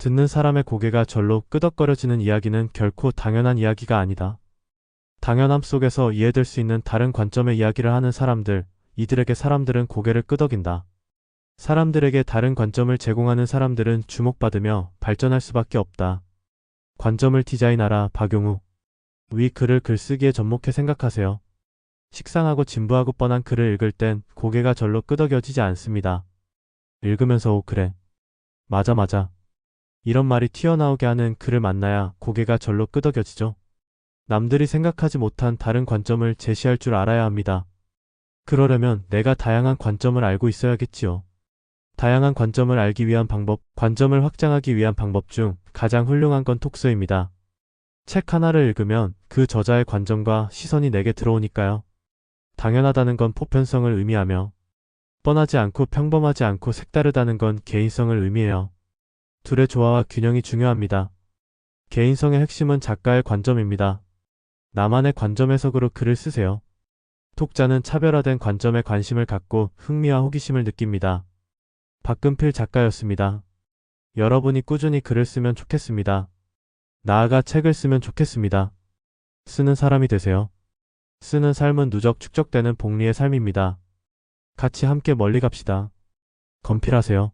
듣는 사람의 고개가 절로 끄덕거려지는 이야기는 결코 당연한 이야기가 아니다. 당연함 속에서 이해될 수 있는 다른 관점의 이야기를 하는 사람들, 이들에게 사람들은 고개를 끄덕인다. 사람들에게 다른 관점을 제공하는 사람들은 주목받으며 발전할 수밖에 없다. 관점을 디자인하라 박용우. 위 글을 글쓰기에 접목해 생각하세요. 식상하고 진부하고 뻔한 글을 읽을 땐 고개가 절로 끄덕여지지 않습니다. 읽으면서 오 그래. 맞아 맞아. 이런 말이 튀어나오게 하는 글을 만나야 고개가 절로 끄덕여지죠. 남들이 생각하지 못한 다른 관점을 제시할 줄 알아야 합니다. 그러려면 내가 다양한 관점을 알고 있어야겠지요. 다양한 관점을 알기 위한 방법, 관점을 확장하기 위한 방법 중 가장 훌륭한 건 톡스입니다. 책 하나를 읽으면 그 저자의 관점과 시선이 내게 들어오니까요. 당연하다는 건 보편성을 의미하며 뻔하지 않고 평범하지 않고 색다르다는 건 개인성을 의미해요. 둘의 조화와 균형이 중요합니다. 개인성의 핵심은 작가의 관점입니다. 나만의 관점 해석으로 글을 쓰세요. 독자는 차별화된 관점에 관심을 갖고 흥미와 호기심을 느낍니다. 박근필 작가였습니다. 여러분이 꾸준히 글을 쓰면 좋겠습니다. 나아가 책을 쓰면 좋겠습니다. 쓰는 사람이 되세요. 쓰는 삶은 누적 축적되는 복리의 삶입니다. 같이 함께 멀리 갑시다. 건필하세요.